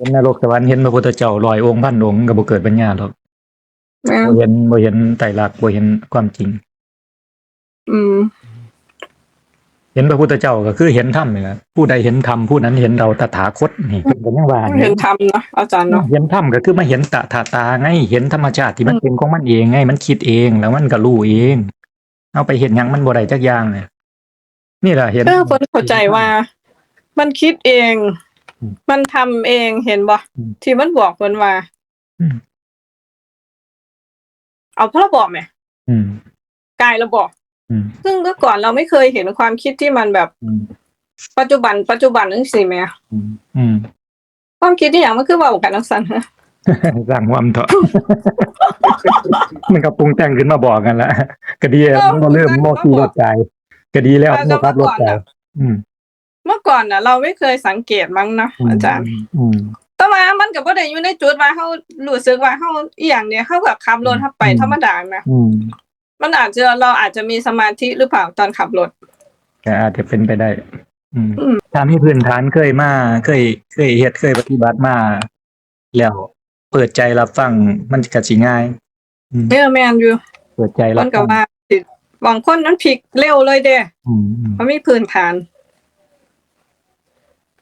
เห็นนรกสวรรค์เห็นพระพุทธเจ้าลอยองค์พันองค์ก็บ่เกิดปัญญาหรอกแม่นบ่เห็นบ่เห็นไตรลักษณ์บ่เห็นความจริง อืม เห็นพระพุทธเจ้าก็คือเห็นธรรมนี่แหละผู้ใดเห็นธรรมผู้นั้นเห็นเราตถาคตนี่เพิ่นก็ยังว่าเห็นธรรมเนาะอาจารย์เนาะเห็นธรรมก็คือมาเห็นตถาตาไงเห็นธรรมชาติที่มันเป็นของมันเองไง มันคิดเองแล้วมันก็รู้เอง เอาไปเห็นหยังมันบ่ได้จักอย่างเนี่ยนี่แหละเห็น เออคนเข้าใจว่า มันคิดเอง อืมมันทำเองเห็นบ่อืม ที่มันบอกคนว่า อืมเอาพระบอกไหมอืมกายเราบอก อืมซึ่งเมื่อก่อนเราไม่เคยเห็นความคิดที่มันแบบอืมปัจจุบัน ปัจจุบันนั่นสิแม่อืมอืมความคิดที่อย่างมันคือเว่ากันนักสันฮะสร้างความเถอะ มันก็ปรุงแต่งขึ้นมาบอกกันละก็ดีอะมันก็เริ่มโมกีรถใจก็ดีแล้วโมครับรถใจอืม เมื่อก่อนน่ะ เราไม่เคยสังเกตมั้งเนาะอาจารย์ อืม แต่ว่ามันก็บ่ได้อยู่ในจุดว่าเฮารู้สึกว่าเฮาอีหยังเนี่ยเฮาแบบขับรถเฮาไปอืม ธรรมดานะอืมมันอาจจะเราอาจจะมีสมาธิหรือเปล่าตอนขับรถ ก็อาจจะเป็นไปได้ อืมอืม ถ้ามีพื้นฐานเคยมาเคย เคยเฮ็ดเคยปฏิบัติมา แล้วเปิดใจรับฟังมันก็สิง่าย อืมเออแม่นอยู่เปิดใจรัมับนก็ฟังว่าสิบางคนนั้นพลิกเร็วเลยเด้อืมอืม มันมีพื้นฐาน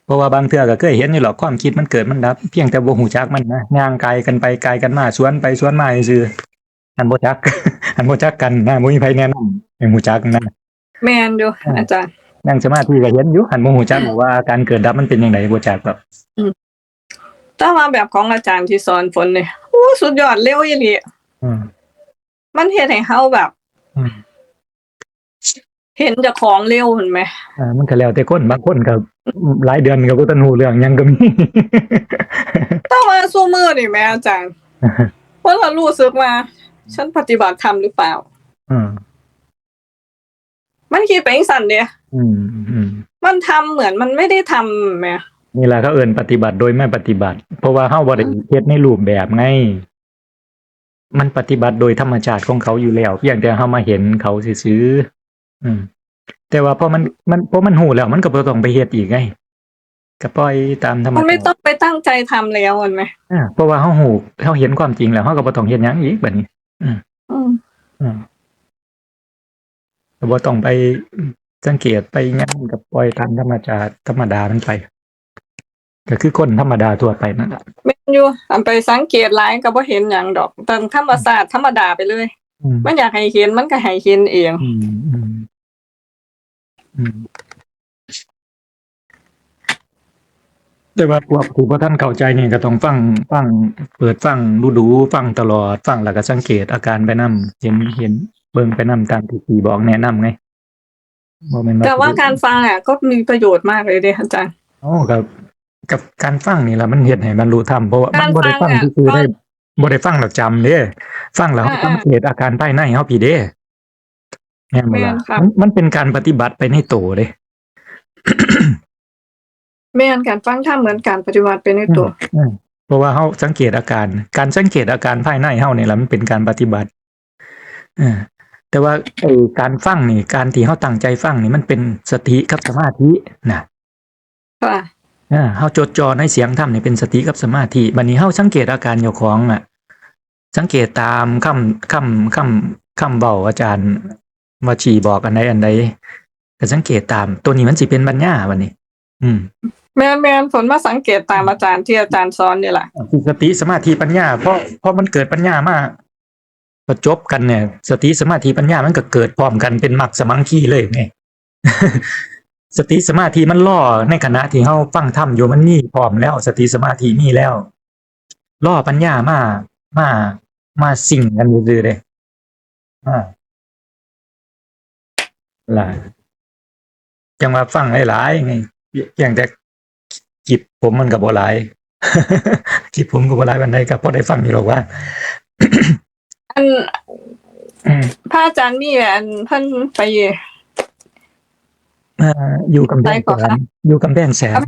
เพราะว่าบางเทื่อก็เคยเห็นอยู่หรอกความคิดมันเกิดมันดับ เพียงแต่บ่ฮู้จักมันนะย่างไกลกันไปไกลกันมาสวนไปสวนมาซื่ออันบ่จัก อันบ่จักกันนะบ่มีไผแนะนำให้ฮู้จักนะแม่นอยู่อ่าอาจารย์นั่งสมาธิก็เห็นอยู่หันบ่ฮู้จักว่าการเกิดดับมันเป็นจังไดบ่จักแบบแต่ว่าแบบของอาจารย์ที่สอนฝนเนี่ยโอ้สุดยอดเร็วอีหลีอืมมันเฮ็ดให้เฮาแบบอืม เห็นเจ้าของเร็วเห็นไหมอ่ามันก็แล้วแต่คนบางคนก็หลายเดือนก็บ่ทันฮู้เรื่องหยังก็มีแต่ว่าสู้มือนี่แม่อาจารย์เพราะเรารู้สึกว่าฉันปฏิบัติธรรมหรือเปล่าอืมมันคิดไปจังซั่นเด้อืมอืมมันทำเหมือนมันไม่ได้ทำแหม่นี่แหละเขาเอิ้นปฏิบัติโดยไม่ปฏิบัติ เพราะว่าเฮาบ่ได้เฮ็ดในรูปแบบไงมันปฏิบัติโดยธรรมชาติของเขาอยู่แล้วเพียงแต่เฮามาเห็นเขาซื่อๆ อืม แต่ว่าพอมันมันพอมันหูแล้วมันก็บ่ต้องไปเฮ็ดอีกไงก็ปล่อยตามธรรมมันไม่ชาต้อติงไปตั้งใจทำแล้วเห็นไหมอ่าเพราะว่าเฮาหูเฮาเห็นความจริงแล้วเฮาก็บ่ต้องเฮ็ดหยังอีกบัดนี้ อืมอืมก็บ่ต้องไปสังเกตไปหยังก็ปล่อยตามธรรมชาติธรรมดามันไป ก็คือคนธรรมดาทั่วไปนั่นแหละ แม่นอยู่อันไปสังเกตหลายก็บ่เห็นหยังดอกแต่ธรรมศาสตร์ธรรมดาไปเลย อืมมันอยากให้เห็นมันก็ให้เห็นเอง อืมอืมอืมแต่ว่าพวกผู้บ่ท่านเข้าใจนี่ก็ต้องฟังฟัง เปิดฟังดูดูๆฟังตลอดฟังแล้วก็สังเกตอาการไปนํเห็นเห็นเบิ่งไปนํตามที่พี่บอกแนะนํไงบ่แม่นแต่ว่าการฟังอะก็มีประโยชน์มากเลยเด้อาจารย์โอ้กับ กับการฟังนี่ล่ะมันเฮ็ดให้บรรลุธรรมเพราะว่ามันบ่ได้ฟังการฟังอะ ซื่อๆได้ บ่ได้ฟังแล้วจำเด้ฟังแล้วอ่าๆสังเกตอาการภายในเฮาพี่เด้แม่นบ่ล่ะแม่นครับ มันมันเป็นการปฏิบัติไปในโตเด้ แม่นการฟังธรรมเหมือนการปฏิบัติไปในตัว อืมเพราะว่าเฮาสังเกตอาการ การสังเกตอาการภายในเฮานี่แหละมันเป็นการปฏิบัติเออแต่ว่าไอ้การฟังนี่ การที่เฮาตั้งใจฟังนี่มันเป็นสติกับสมาธินะค่ะ อ่าเฮาจดจ่อในเสียงธรรมนี่เป็นสติกับสมาธิบัดนี้เฮาสังเกตอาการเจ้าของอะ สังเกตตามคำคำคำคำเว้าอาจารย์ว่าชี้บอกอันใดอันใดก็สังเกตตามตัวนี้มันสิเป็นปัญญาบัดนี้ อืมแม่นแม่นผลมาสังเกตตามอาจารย์ที่อาจารย์สอนนี่แหละคือสติสมาธิปัญญาเพราะเพราะมันเกิดปัญญามาประจบกันเนี่ย สติสมาธิปัญญามันก็เกิดพร้อมกันเป็นมรรคสมังคีเลยไงสติสมาธิมันล่อในขณะที่เฮาฟังธรรมอยู่มันมีพร้อมแล้ว สติสมาธิมีแล้วล่อปัญญามามา มาสิ่งกันซื่อๆเลยอ่าหลายจังว่าฟังหลายๆไงอย่างแต่จิตผมมันกับบ่หลายจิตผมกับบ่หลายวันใดก็พอได้ฟังอยู่หรอกว่า อันอืมพระอาจารย์มีอันเพิ่นไปอ่าอยู่กำแพงไปก่อนแสค่ะนอยู่กำแพงแสน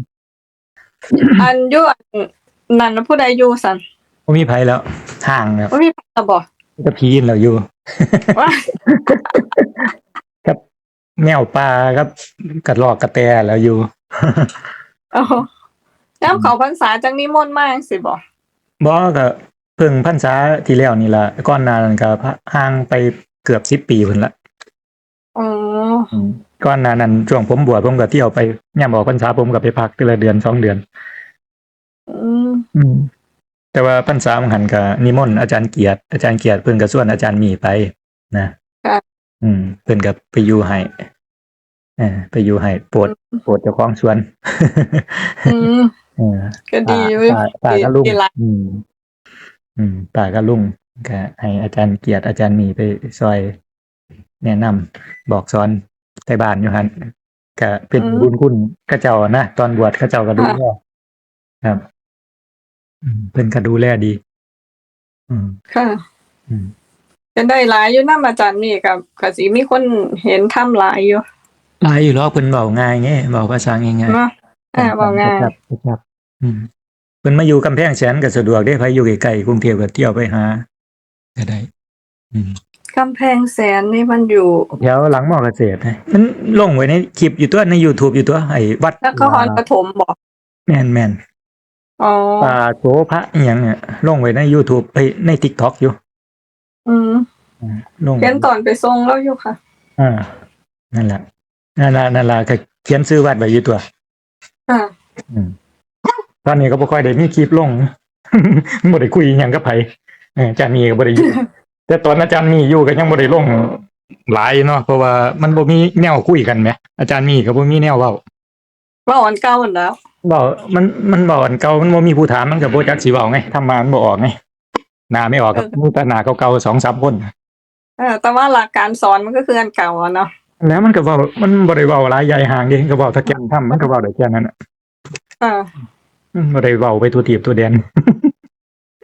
อันอยู่อันนั่นผู้ใดอยู่สัน บ่มีไผแล้วห่างแล้วว่ามีพระบ่ก็พีนแล้วอยู่ว่าครับแมวป่าครับกระรอกกระแตแล้วอยู่เอาน้ำเขาพรรษาจังนิมนต์มาจังสิบ่บ่ก็เพิ่งพรรษาที่แล้วนี่ล่ะก่อนหน้านั้นก็ห่างไปเกือบ10ปีพุ่นละอ๋ออืมก่อนหน้านั้นช่วงผมบวชผมก็เที่ยวไปยามออกพรรษาผมก็ไปพักแต่ละเดือนสองเดือน อืมอืม แต่ว่าพรรษามันหันกับนิมนต์อาจารย์เกียรติอาจารย์เกียรติเพิ่นก็ส่วนอาจารย์มีไปนะอืม เพิ่นก็ไปอยู่ให้เออไปอยู่ให้โปรดโปรดเจ้าของสวนอืมเออก็ดีเว้ยป่าป่ากับลุงดีละอืมอืมป่ากับลุงก็ให้อาจารย์เกียรติอาจารย์มีไปซอย แนะนำบอกสอนไทบ้านอยู่หันก็เป็นบุญคุณกระเจ้านะตอนบวชกระเจ้าก็ดูแลครับอืม เพิ่นก็ดูแลดี อืมค่ะอืมเป็นได้หลายอยู่นำอาจารย์มีกับก็สิมีคนเห็นทำหลายอยู่หลายอยู่แล้วเพิ่นเว้าง่ายไงเว้าภาษาง่ายเนาะๆอ่าว่าง่ายครับครับ อืมเพิ่นมาอยู่กำแพงแสนก็สะดวกได้ไผอยู่ใกล้ๆกรุงเทพก็เที่ยวไปหาก็ได้ อืมกำแพงแสนนี่มันอยู่แถวหลังมอเกษตรนะมันลงไว้ในคลิปอยู่ตัวใน YouTube อยู่ตัวไอ้วัดแล้วก็ฮอนปฐมบอกแม่นแม่น อ๋อป่าโสพระอีหยังเนี่ยลงไว้ใน YouTube เอ้ยใน TikTok อยู่อืมอืมลงเห็นตอนไปส่งแล้วอยู่ค่ะ อ่า นั่นแหละนั่นล่ะนั่นล่ะก็เขียนชื่อวัดไว้อยู่ตัว อ่า อืม ตอนนี้ก็บ่ค่อยได้มีคลิปลง บ่ได้คุยอิหยังกับไผเอออาจารย์มีก็บ่ได้อยู่ แต่ตอนอาจารย์มีอยู่ก็ยังบ่ได้ลงหลายเนาะเพราะว่ามันบ่มีแนวคุยกันแหมอาจารย์มีก็บ่มีแนวเว้า ว่าอ่อนเก่าหมดแล้วเว้ามันมันบ่อันเก่ามันบ่มีผู้ถามมันก็บ่จักสิเว้าไงทำมามันบ่ออกไงหน้าไม่ออกกับมีแต่หน้าเก่าๆ2-3คนเออแต่ว่าหลักการสอนมันก็คืออันเก่าอะเนาะแล้วมันก็เว้ามันบ่ได้เว้าหลายใหญ่ห่างเด้ก็เว้าตะแกนทำมันก็เว้าได้แค่นั้นน่ะอ่ามันบ่ได้เว้าไปทั่วทีบทั่วแดน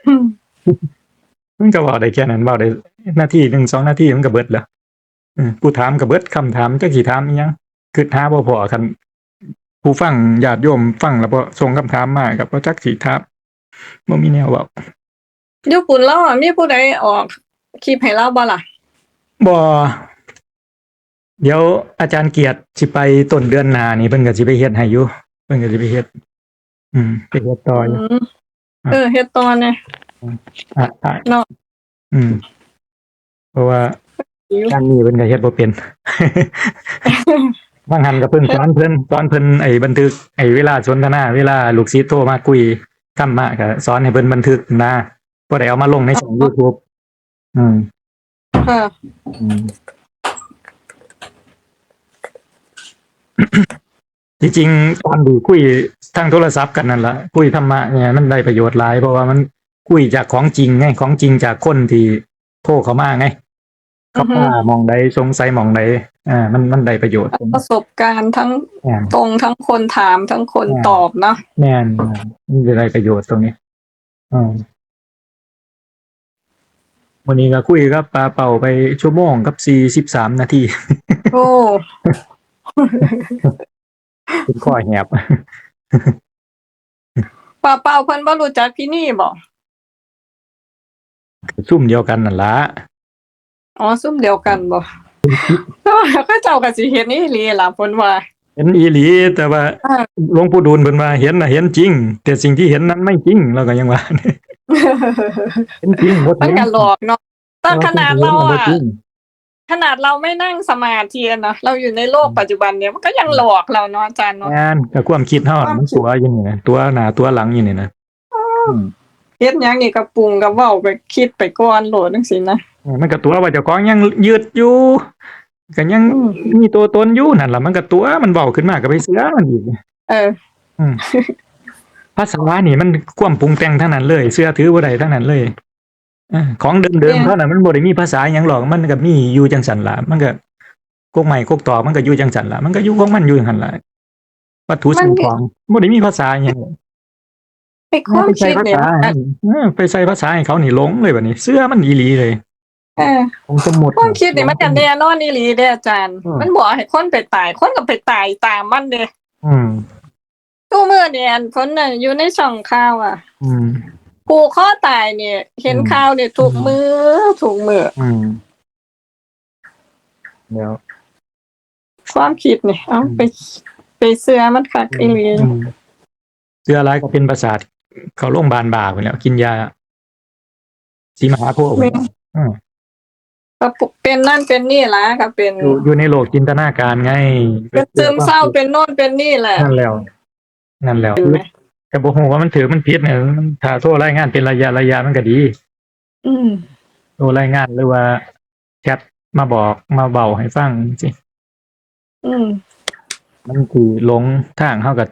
อืมมันก็เว้าได้แค่นั้นเว้าได้นาทีหนึ่งสองนาทีมันก็เบิดแล้วอืมผู้ถามก็เบิดคำถามจักสิถามอีหยังคือหาบ่พอคัน ผู้ฟังญาติโยมฟังแล้วบ่ส่งคำถามมาก็บ่จักสิถามบ่มีแนวเว้าญี่ปุ่นแล้วอะมีผู้ใดออกคลิปให้เราบ่ล่ะบ่เดี๋ยวอาจารย์เกียรติสิไปต้นเดือนหน้านี่เพิ่นก็สิไปเฮ็ดให้อยู่เพิ่นก็สิไปเฮ็ดอืมไปเฮ็ดต่ออยู่อืมเออเฮ็ดตอนเนี่ยอะอะเนาะอืม เพราะว่าอยู่การมีเพิ่นก็เฮ็ดบ่เป็น บางหันก็เพิ่นสอนเพิ่นสอนเพิ่นไอ้บันทึกไอ้เวลาสนทนาเวลาลูกศิษย์โทรมาคุยธรรมะก็สอนให้เพิ่นบันทึกนะบ่ได้เอามาลงในช่อง YouTube อืมเอออืมจริงๆตอนดูคุยทางโทรศัพท์กันนั่นละคุยธรรมะเนี่ยมันได้ประโยชน์หลายเพราะว่ามันคุยจากของจริงไงของจริงจากคนที่โทรเข้ามาไง เขามามองใดสงสัยมองใดอ่า มันมันได้ประโยชน์ประสบการณ์ทั้งแม่นตรงทั้งคนถามทั้งคนอ่าตอบเนาะแม่นมันจะได้ประโยชน์ตรงนี้อืมวันนี้ก็คุยกับปลาเป่าไปชั่วโมงกับสี่สิบสามนาทีโอ้เป็นข้อแหบป้าเป้าเพิ่นบ่รู้จักพี่นี่บ่ซุ่มเดียวกันนั่นละ อ๋อซุ่มเดียวกันบ่ก็เจ้าก็สิเฮ็ดนี่อีหลีล่ะเพิ่นว่า เห็นอีหลี แต่ว่าอ่า หลวงปู่ดูลเพิ่นว่าเห็นน่ะเห็นจริง แต่สิ่งที่เห็นนั้นไม่จริงเราก็ยังว่า เห็นจริงบ่มันถึงก็หลอกเนาะแต่ขนาดเราบ่อะจริงขนาดเราไม่นั่งสมาธิอะเนาะเราอยู่ในโลกปัจจุบันเนี่ยมันก็ยังหลอกเราเนาะอาจารย์เนาะงานกับความคิดเฮาน่ะมันตัวอยู่นี่นะตัวหน้าตัวหลังอยู่นี่นะอืมเฮ็ดหยังนี่ก็ปรุงก็เว้าไปคิดไปก่อนโหลดจังซี่นะ มันก็ตัวว่าเจ้าของยังยืดอยู่ก็ยังมีตัวตนอยู่นั่นล่ะมันก็ตัวมันเบาขึ้นมาก็ไปเสือมันอีกเออภาษานี่มันความปรุงแต่งทั้งนั้นเลยเสื้อถือบ่ได้ทั้งนั้นเลยเออของเดิมเนี่ยๆเท่านั้นมันบ่ได้มีภาษาหยังหรอกมันก็มีอยู่จังสันล่ะมันก็กกใหม่กกตอกมันก็อยู่จังสันล่ะมันก็อยู่ของมันอยู่หั่นล่ะวัตถุสิ่งของบ่ได้มีภาษาหยังไอ้ความไปใส่คิดภาเนี่ยษาให้เออไปใส่ภาษาให้เขานี่หลงเลยบัดนี้ เสื้อมันอีหลีเลย เออของสมุดความคิดนี่มันกันแน่นอนอีหลีเด้ออาจารย์อืมมันบอกให้คนไปตาย คนก็ไปตายตามมันเด้อืมตู้มือเนี่ยอันคนน่ะอยู่ในช่องข่าวอะ อืมผูกข้อตายเนี่ย เห็นอืมข่าวเนี่ยถูกมือถูกมืออืมเดี๋ยวความคิดเนี่ยเอาไป ไปเสื้อมันคักอีหลีอืมเสื้อร้ายก็เป็นประสาทเขาโรงพยาบาลบาไปแล้ว กินยาสีมหาโพธิ์ไปแล้วอืม ก็เป็นนั่นเป็นนี่ละก็เป็นอยู่อยู่ในโลกจินตนาการไงเป็นซึมเศร้าเป็นโน่นเป็นนี่แหละนั่นแล้ว นั่นแล้วเห็นไหมก็บ่ฮู้ว่ามันถือมันผิดเนี่ยมันถ้าโทรรายงานเป็นระยะระยะมันก็ดี อืมโทรรายงานหรือว่าแชทมาบอกมาเบาให้ฟังสิอืมมันคือหลงทางเฮาก็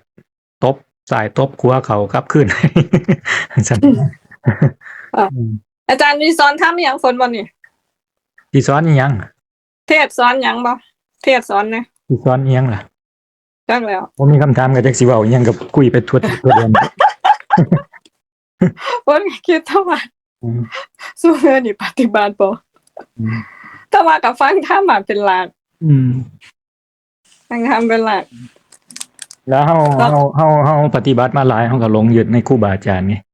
ตบสายตบขัวเขากลับคืนซั่นอะอืมอาจารย์มีสอนทำอหย่างฝนบ่นี่ สิสอนอีหยังเทศสอนหยังบ่เทศสอนนะสิสอนอีหยังล่ะจักแล้ว ผมมีคำถามกับจักสิเว้าอีหยังกับคุยไปทั่วทั่วเดือนฝนก็คิดเท่าว่าอืม สู้เมื่อนี่ปฏิบัติบ่อืมถ้าว่ากับฟังธรรมอะเป็นหลักอืม ฟังธรรมเป็นหลัก แล้วเฮาครับเฮาเฮาเฮาปฏิบัติมาหลายเฮาก็หลงยึดในครูบาอาจารย์ไงเ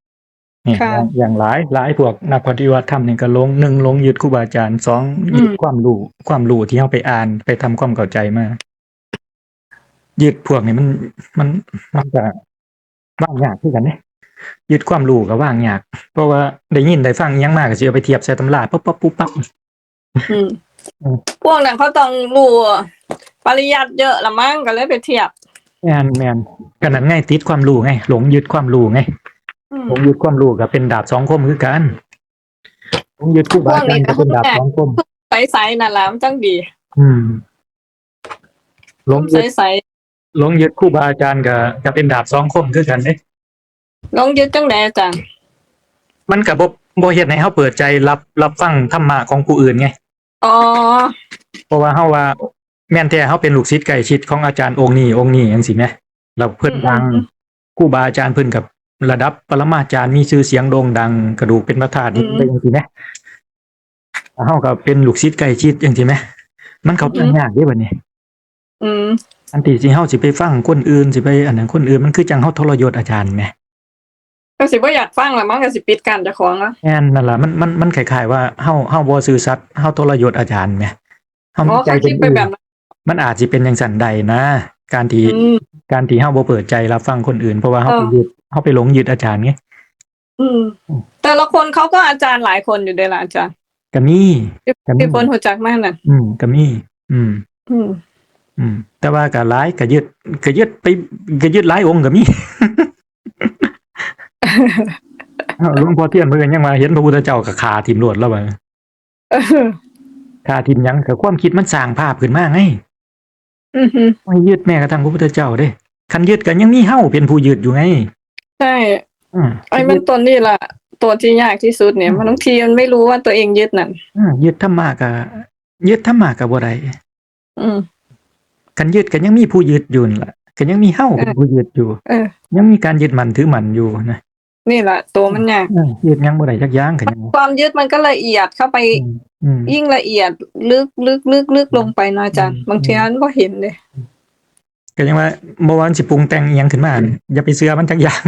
นี่ยค่ะอย่างอย่างหลายหลายพวกนักปฏิบัติธรรมนี่ก็หลงหนึ่งหลงยึดครูบาอาจารย์สองยึดอืมความรู้ความรู้ที่เฮาไปอ่านไปทำความเข้าใจมายึดพวกนี้มันมันมันจะว่างยากคือกันเนี่ยยึดความรู้ก็ว่างยาก เพราะว่าได้ยินได้ฟังอิหยังมากก็สิเอาไปเทียบใส่ตำราปั๊บปั๊บปุ๊บปั๊บอืมอืมพวกนั้นเขาต้องรู้ปริยัติเยอะละมั้งก็เลยไปเทียบแม่นแม่นกันนั้นไงติดความรู้ไงหลงยึดความรู้ไง อืมหลงยึดความรู้ก็เป็นดาบสองคมคือกันหลงยึดครูบาอาจารย์ก็เป็นดาบสองคมใสๆนั่นล่ะมันจังดี อืมหลงใยึดสหลงยึดครูบาอาจารย์ก็ก็เป็นดาบสองคมคือกันเด้ๆลงยึดจังไดอาจารย์มันก็บ่บ่เฮ็ดให้เฮาเปิดใจรับรับฟังธรรมะของผู้อื่นไงอ๋อเพราะว่าเฮาว่าแม่นแท้เฮาเป็นลูกศิษย์ใกล้ชิดของอาจารย์องค์นี้องค์นี้จังซี่แหมเราเพิ่นดังอืมครูบาอาจารย์เพิ่นกับ ระดับปรมาจารย์มีชื่อเสียงโด่งดัง กระดูกเป็นพระธาตุนี่อืมเป็นจังซี่แหมเฮาก็เป็นลูกศิษย์ใกล้ชิดจังซี่แหมมันเข้าใจอืมยากเด้บัดนี้ อืมอันที่สิเฮาสิไปฟังคนอื่นสิไปอันนั้นคนอื่นมันคือจังเฮาทรยศอาจารย์แหมก็สิบ่อยากฟังละมั้งก็สิปิดการเจ้าของแล้วแม่นนั่นล่ะมันมันมันคล้ายๆว่าเฮาเฮาบ่ซื่อสัตย์เฮาทรยศอาจารย์แหมเฮาอ๋มีอใจเขาเป็คินดไปอื่นแบบนั้นมันอาจสิเป็นจังซั่นใดนะ การที่อืมการที่เฮาบ่เปิดใจรับฟังคนอื่นเพราะว่าเฮาเออไปยึด เฮาไปหลงยึดอาจารย์ไงอืม แต่ละคนเขาก็อาจารย์หลายคนอยู่เด้อล่ะอาจารย์ก็มีที่ก็มีที่คนหูจักมากนั่นอืมก็มีอืม อืม อืม แต่ว่าก็หลายก็ยึดก็ยึดไปก็ยึดหลายองค์ก็มีอ้าวหลวงพ่อเทียนเพิ่นยังมาเห็นพระพุทธเจ้าก็ขาทิ่มโลดแล้วว่าเออขาทิ่มหยังก็ความคิดมันสร้างภาพขึ้นมาไงอือฮึไม่ยึดแม้กระทั่งพระพุทธเจ้าเด้คันยึดกันยังมีเฮาเป็นผู้ยึดอยู่ไง ใช่อืมไอ้มันตัวนี่ล่ะ ตัวที่ยากที่สุดเนี่ยมันบางทีมันไม่รู้ว่าตัวเองยึดนั่นอืมยึดธรรมะก็ยึดธรรมะก็บ่ได้อืมคันยึดกันยังมีผู้ยึดอยู่นั่นล่ะก็ยังมีเฮาเป็นผู้ยึดอยู่ เออ ยังมีการยึดมั่นถือมั่นอยู่นะนี่แหละตัวมันยากเออยึดยังบ่ได้จักอย่างก็ยังความยึดมันก็ละเอียดเข้าไปอืมอืม ยิ่งละเอียดลึกลึกลึกลึกลงไปเนาะอาจารย์อืมบางทีนั้นก็เห็นเลย ก็ยังว่าเมื่อวานสิปรุงแต่งอิหยังขึ้นมาอย่าไปเชื่อมันจักอย่าง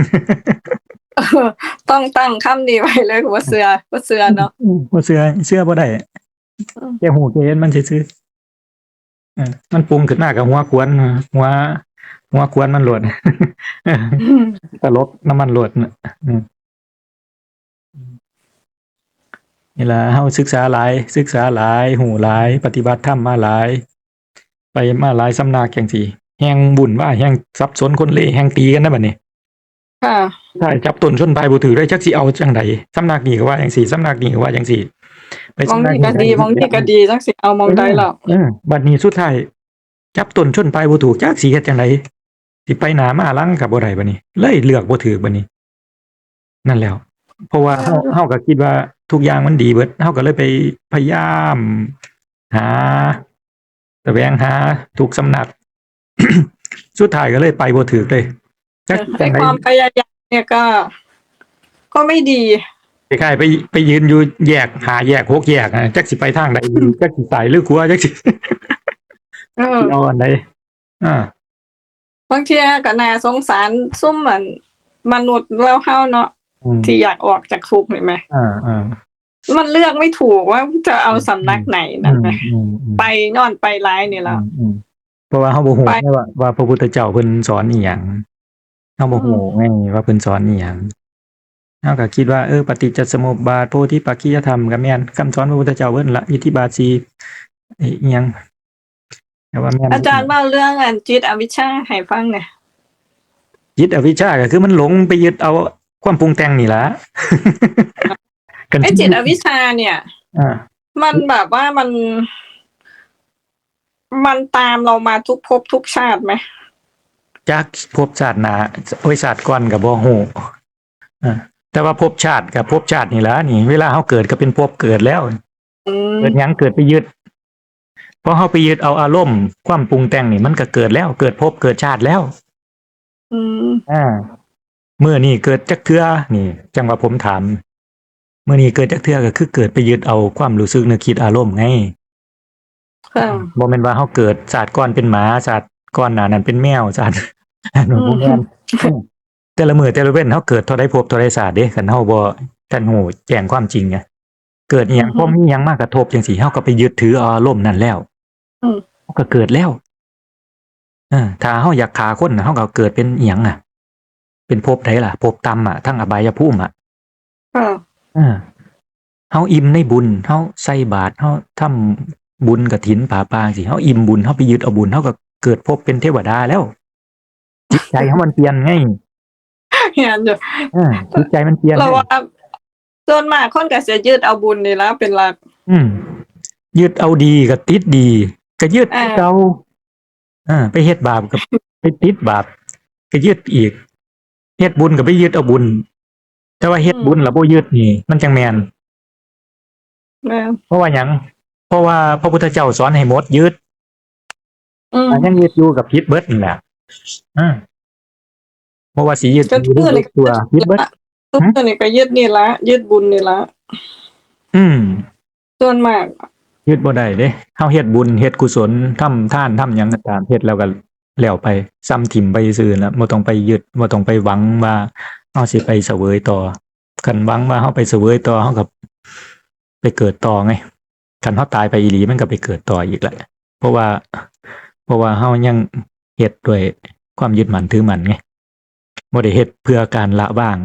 เออต้องตั้งคำนี้ไว้เลยว่าเสือว่าเสือเนาะบ่เชื่อเชื่อบ่ได้อืมแกหูแกเห็นมันซื่อๆเออมันปรุงขึ้นมากับหัวควนหัวหัวควนมันโหลดตลกน้ำมันโหลดน่ะอืมนี่ล่ะเฮาศึกษาหลาย ศึกษาหลาย หูหลาย ปฏิบัติธรรมมาหลาย ไปมาหลายสำนักจังซี่ แฮงบุญว่าแฮงสับสนคนเล่แฮงตีกันนะบัดนี้ค่ะใช่จับต้นชนปลายบ่ถือได้จักสิเอาจังไดสำนักนี้ก็ว่าจังซี่สำนักนี้ก็ว่าจังซี่ไปมองสำนันี่ก็ดีมองนี่ก็ดีจังสิเอามองได้แล้วเออบัดนี้สุดท้ายจับต้นชนปลายบ่ถูกจักสิเฮ็ดจังไดสิไปหน้ามาหลังก็บ่ได้บัดนี้ เลยเลือกบ่ถูกบัดนี้ นั่นแล้ว เพราะว่าเฮาเฮาก็คิดว่าทุกอย่างมันดีเบิดเฮาก็เลยไปพยายาม หาแสวงหาทุกสำนัก สุดท้ายก็เลยไปบ่ถูกเลยจักในจังไดความพยายามเนี่ยก็ ก็ไม่ดีคล้ายๆไปไปยืนอยู่แยกหาแยกหกแยกอะจักสิไปทางใดดีจักสิสายหรือขวาจักสิเออเอาอันใดอ่าบางทีก็น่าสงสารซุ่มเหมือนมนุษย์แล้วเฮาเนาะอืมที่อยากออกจากคุกเห็นไหมอ่าอ่ามันเลือกไม่ถูกว่าจะเอาสำนักไหนนั่นไหมอืมอืมไปนอนไปร้ายนี่แล้วอืมอืม เพราะว่าเฮาบ่ฮู้ไปไงว่าว่าพระพุทธเจ้าเพิ่นสอนอีหยังเฮาบ่ฮู้ไงว่าเพิ่นสอนอีหยังเฮาก็คิดว่าเออปฏิจจสมุปบาทโพธิปักขิยธรรมก็แม่นคำสอนพระพุทธเจ้าเบิ่นละอิทธิบาทสีไอ้อิหยังแต่ว่าแม่นอาจารย์เล่าเรื่องอันจิตอวิชชาให้ฟังหน่อยจิตอวิชชาก็คือมันหลงไปยึดเอาความปรุงแต่งนี่ล่ะกันไอ้จิตอวิชชาเนี่ยอ่ามันแบบว่ามัน มันตามเรามาทุกภพทุกชาติไหมจากภพชาติหน้าโอ้ยชาติก่อนก็บ่ฮู้อ่าแต่ว่าภพชาติกับภพชาตินี่ล่ะนี่ เวลาเฮาเกิดก็เป็นภพเกิดแล้วอืมเกิดหยังเกิดไปยึดพอเฮาไปยึดเอาอารมณ์ความปรุงแต่งนี่มันก็เกิดแล้ว เกิดภพเกิดชาติแล้ว อืมอ่าเมื่อนี่เกิดจักเทื่อนี่ จังว่าผมถามเมื่อนี่เกิดจักเทื่อก็คือเกิดไปยึดเอาความรู้สึกนึกคิดอารมณ์ไงค่ะ บ่แม่นว่าเฮาเกิดศาสตร์ก่อนเป็นหมาศาสตร์ก่อนหน้านั้นเป็นแมวศาสตร์อันนั้นบ่แม่นแต่ละมื้อแต่ละเว้นเฮาเกิดเท่าใดภพเท่าใดศาสตร์เด้คันเฮาบ่ทันฮู้แจ้งความจริงไงเกิดอีหยังพอมีหยังมากระทบจังซี่เฮาก็ไปยึดถือเอาอารมณ์นั้นแล้วอืมเฮาก็เกิดแล้วเออถ้าเฮาอยากฆ่าคนน่ะเฮาก็เกิดเป็นอีหยังอะ เป็นภพใดล่ะภพต่ำอะทั้งอบายภูมิอะค่ะเออเฮาอิ่มในบุญเฮาใส่บาตรเฮาทำ บุญกฐินป่าปางสิเฮาอิ่มบุญเฮาไปยึดเอาบุญเฮาก็เกิดพบเป็นเทวดาแล้ว จิตใจเฮามันเปลี่ยนไงเห็นอยู่เออจิตใจมันเปลี่ยนเราว่าส่วนมากคนก็จะยึดเอาบุญนี่ละเป็นหลัก อืมยึดเอาดีก็ติดดีก็ยึดอ่าเก่าอ่าไปเฮ็ดบาปก็ไปติดบาปก็ยึดอีกเฮ็ดบุญก็ไปยึดเอาบุญ แต่ว่าเฮ็ดบุญแล้วบ่ยึดนี่ มันจังแม่นนะเพราะว่าหยัง เพราะว่าพระพุทธเจ้าสอนให้หมดยึดอืมอันยังยึดอยู่กับพิษเบิดนี่แหละอ่าเพราะว่าสียึดก็อยู่เพื่อนในตัวพิษเบิด ทุกคนนี่ก็ยึดนี่ละยึดบุญนี่ละอืม ส่วนมากยึดบ่ได้เด้เฮาเฮ็ดบุญเฮ็ดกุศลทำทานทำหยังก็ตามเฮ็ดแล้วก็แล้วไปซ้ำถิ่มไปซื่อแล้วบ่ต้องไปยึดบ่ต้องไปหวังว่าเฮาสิไปเสวยต่อคันหวังว่าเฮาไปเสวยต่อเฮาก็ไปเกิดต่อไง คันเฮาตายไปอีหลีมันก็ไปเกิดต่ออีกแหละเพราะว่า เพราะว่าเฮายังเฮ็ดด้วยความยึดมั่นถือมั่นไงบ่ได้เฮ็ดเพื่อการละว่าง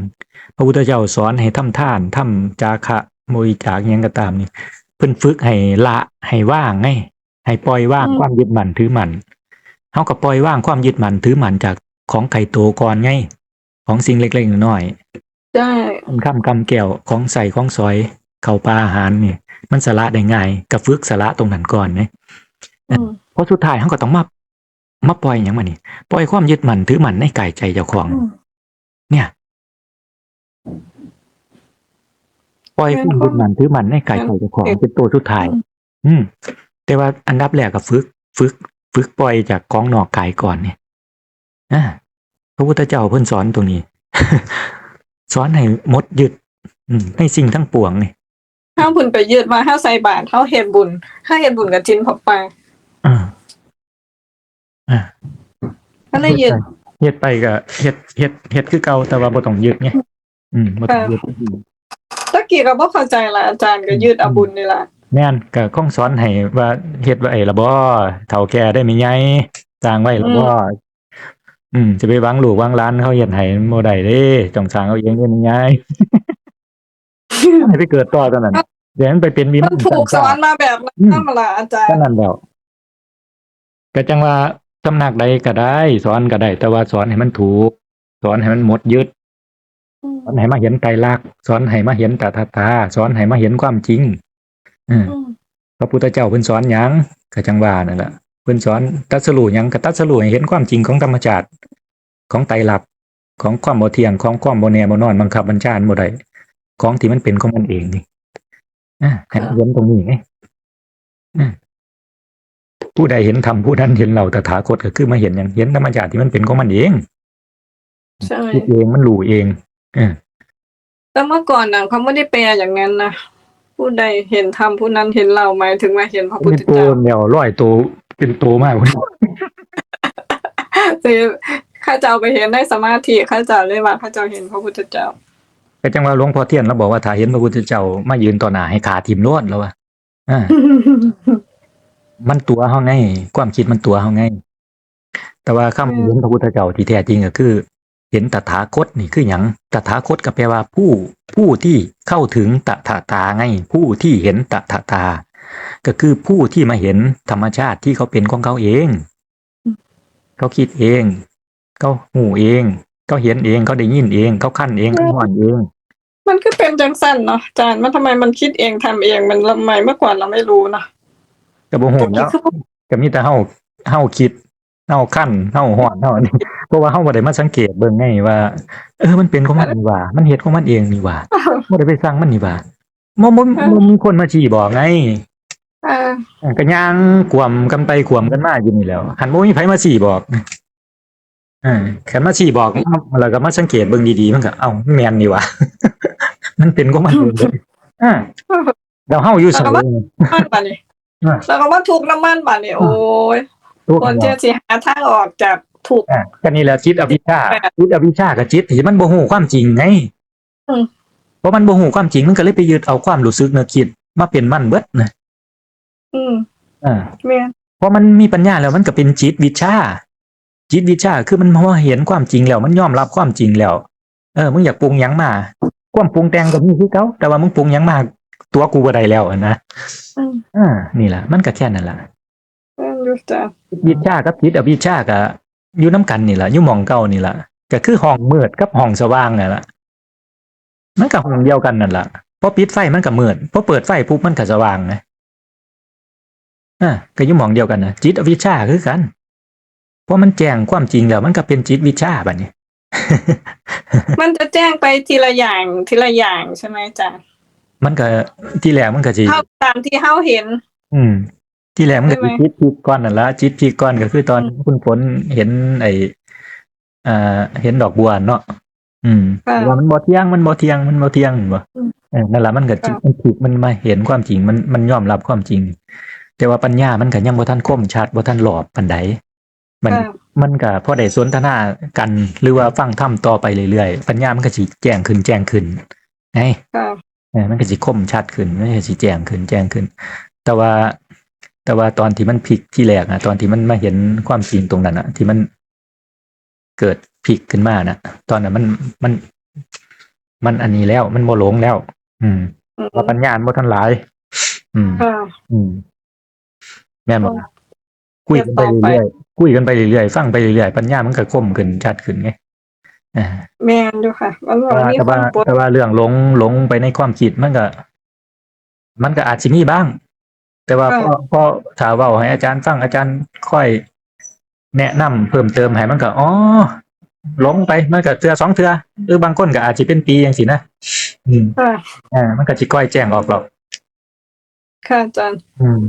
พระพุทธเจ้าสอนให้ทำทานทำจาคะบริจาคหยังก็ตามนี่เพิ่นฝึกให้ละให้ว่างไงให้ปล่อยว่างความยึดมั่นถือมั่นเฮาก็ปล่อยว่างความยึดมั่นถือมั่นจากของไก่โตก่อนไง ของสิ่งเล็กๆน้อยใช่ๆมันคำกำแก้วของใส่ของซอย เข้าปลาอาหารนี่ มันสละได้ง่ายก็ฝึกสละตรงนั้นก่อนไงอืมเพราะสุดท้ายเขาก็ต้องมามาปล่อยอย่างมันนี่ปล่อยความยึดมั่นถือมั่นในกายใจเจ้าของอืมเนี่ยปล่อยความยึดมั่นถือมั่นในกายใจเจ้าของเป็นตัวสุดท้าย อืม แต่ว่าอันดับแรกก็ฝึกฝึกฝึกปล่อยจากของนอกกายก่อนเนี่ยอ่าพระพุทธเจ้าเพิ่นสอนตรงนี้ สอนให้หมดยึดอืมให้สิ่งทั้งปวงนี่ ห้ามบุญไปยึดมาห้าใส่บาตรเท่าเฮ็ดบุญห้าเฮ็ดบุญกับจินพอปลาอ่าอ่าก็เลยยึดเฮ็ดไปก็เฮ็ดเฮ็ดเฮ็ดคือเก่าแต่ว่าบ่ต้องยึดไงอืมบ่ต้องยึดตะกี้ก็บ่เข้าใจละอาจารย์ก็ยึดเอาบุญนี่ละแม่นก็คงสอนให้ว่าเฮ็ดไว้ละบ่เฒ่าแก่ได้มีไงสร้างไว้ละบ่อืมจะไปหวังลูกหวังหลานเขาเฮ็ดให้บ่ได้เด้ต้องสร้างเอาเองได้มีไง ให้ไปเกิดต่อตอนนั้นเดี๋ยวมันไปเป็นวิมันถูกสอนมาแบบนั้นนั่นมาละอาจารก็ย์นั่นแล้วก็จังว่าตำหนักใดก็ได้ สอนก็ได้ แต่ว่าสอนให้มันถูก สอนให้มันหมดยึด อืมสอนให้มาเห็นไตรลักษณ์สอนให้มาเห็นตถาตาสอนให้มาเห็นความจริงอืมอืมพระพุทธเจ้าเพิ่นสอนหยังก็จังว่านั่นแหละเพิ่นสอนตรัสรู้หยังก็ตรัสรู้ให้เห็นความจริงของธรรมชาติของไตรลักษณ์ของความบ่เที่ยงของความบ่แน่บ่นอนบังคับบัญชาบ่ได้ ของที่มันเป็นของมันเองนี่อ่าให้เห็นตรงนี้ไงอืมผู้ใดเห็นธรรมผู้นั้นเห็นเราตถาคตก็คือมาเห็นหยังเห็นธรรมชาติที่มันเป็นของมันเองใช่คิดเองมันรู้เองเออแต่เมื่อก่อนน่ะเขาไม่ได้แปลอย่างนั้นนะผู้ใดเห็นธรรมผู้นั้นเห็นเราหมายถึงว่าเห็นพระพุทเป็นธตัวเจ้าแนวร้อยโตวเป็นโตมากกว่านี้คือข้าเจ้าไปเห็นได้สมาธิข้าเจ้าเลยว่าข้าเจ้าเห็นพระพุทธเจ้า ก็จังว่าหลวงพ่อเทียนเราบอกว่าถ้าเห็นพระพุทธเจ้ามายืนต่อหน้าให้ขาทิมโลดแล้วว่าอ่ามันตัวเฮาไงความคิดมันตัวเฮาไงแต่ว่าคำอืมเห็นพระพุทธเจ้าที่แท้จริงก็คือ เห็นตถาคตนี่คือหยังตถาคตก็แปลว่าผู้ผู้ที่เข้าถึงตถาตาไง ผู้ที่เห็นตถาตา ก็คือผู้ที่มาเห็นธรรมชาติที่เขาเป็นของเขาเอง เขาคิดเอง เขาหูเอง เขาเห็นเองเขาได้ยินเองเขาขั้นเองเขาห่อนเองมันก็เป็นจังสั้นเนาะอาจารย์มันทำไมมันคิดเองทำเองมันทำไมเมื่อก่อนเราไม่รู้เนาะก็บ่ฮู้แล้วคือก็มีแต่เฮาเฮาคิดเฮาขั้นเฮาห่อนเฮาอันนี้เพราะว่าเฮาบ่ได้มาสังเกตเบิ่งไงว่า เออมันเป็นของมันนี่หว่า มันเฮ็ดของมันเองนี่หว่าบ่ได้ไปสั่งมันนี่หว่าบ่บ่บ่มีคนมาชี้บอกไงเออเออก็ย่างกวมกันไปกวมกันมาอยู่นี่แหล้วหันบ่มีไผมาชี้บอกเออคันมาชี้บอกแล้วก็มาสังเกตเบิ่งดีๆมันก็เอ้าแม่นนี่หว่ามันเป็นของมันเองเลยอ่าแล้วเฮาอยู่ไสแล้วก็มันป่ะนี่อะแล้วก็ว่าถูกน้ำมันป่ะนี่โอ้ยตัวคนเจอสิหาทางออกจากถูกอะก็นี่แหละจิตอวิชชาแปดจิตอวิชชากับจิตที่มันบ่ฮู้ความจริงไงอืมเพราะมันบ่ฮู้ความจริงมันก็เลยไปยึดเอาความรู้สึกนึกคิดมาเป็นมันเบิดนะอืมอ่าแม่นเพราะมันมีปัญญาแล้วมันก็เป็นจิตวิชา จิตวิชาคือมันพอเห็นความจริงแล้ว มันยอมรับความจริงแล้ว เออมึงอยากปรุงหยังมาความปรุงแต่งก็มีคือเก่าแต่ว่ามึงปรุงหยังมาตัวกูบ่ได้แล้วอะนะอืมอ่านี่ล่ะมันก็แค่นั้นล่ะแม่นอยู่จ้ะวิชากับจิตอวิชาก็อยู่น้ำกันนี่ล่ะอยู่หมองเก่านี่ล่ะก็คือห้องมืดกับห้องสว่างนั่นล่ะมันก็ห้องเดียวกันนั่นล่ะพอปิดไฟมันก็มืดพอเปิดไฟปุ๊บมันก็สว่างไงอ่าก็อยู่หมองเดียวกันนะจิตอวิชชาคือกัน เพราะมันแจ้งความจริงแล้วมันก็เป็นจิตวิชาบัดนี้ มันจะแจ้งไปทีละอย่างทีละอย่างใช่ไหมอาจารย์มันก็ที่แรกมันก็สิเท่าตามที่เฮาเห็น อืม ที่แรกมันก็ใช่ไหมสิจิตพีกก้อนนั่นละจิตพีกก้อนก็คือตอนอืมคุณฝนเห็นไอ้อ่าเห็นดอกบัวเนาะอืมค่ะว่ามันบ่เที่ยงมันบ่เที่ยงมันบ่เที่ยงบ่อืมเออนั่นแหละมันก็จิตค่ะมันถูกมันมาเห็นความจริงมันมันยอมรับความจริง แต่ว่าปัญญามันก็ยังบ่ทันคมชัดบ่ทันหลอบปานใด มันค่ะมันก็พอได้สนทนากันหรือว่าฟังธรรมต่อไปเรื่อยๆปัญญามันก็สิแจ้งขึ้นแจ้งขึ้นไงค่ะเออมันก็สิคมชัดขึ้นมันก็สิแจ้งขึ้นแจ้งขึ้น แต่ว่า แต่ว่าตอนที่มันพลิกที่แรกอะตอนที่มันมาเห็นความจริงตรงนั้นอะที่มันเกิดพลิกขึ้นมานะตอนนั้นมันมัน มันอันนี้แล้ว มันโมหลงแล้ว อืมอืมว่าปัญญาโมทันหลาย อืมค่ะอืมแม่นบอกอ๋อคุยกันไปเดี๋ยวต่อไปเรื่อยๆ คุยกันไปเรื่อยๆฟังไปเรื่อยๆปัญญามันก็คมขึ้นชัดขึ้นไงอ่าแม่นอยู่ค่ะมันบอกแต่ว่ามีแต่คว่านปวดแต่ว่าเรื่องหลงหลงไปในความคิดมันก็ มันก็อาจจะมีบ้าง แต่ว่าพอพอถาเว่าให้อาจารย์ฟังอาจารย์ค่อย แนะนำเพิ่มเติมให้มันก็อ๋อหลงไปมันก็เทือสองเทือหรือบางคนก็อาจจะเป็นปีอย่างสินะอืมค่ะอ่ามันก็จะก้อยแจ้งออกหรอกค่ะอาจารย์ อืม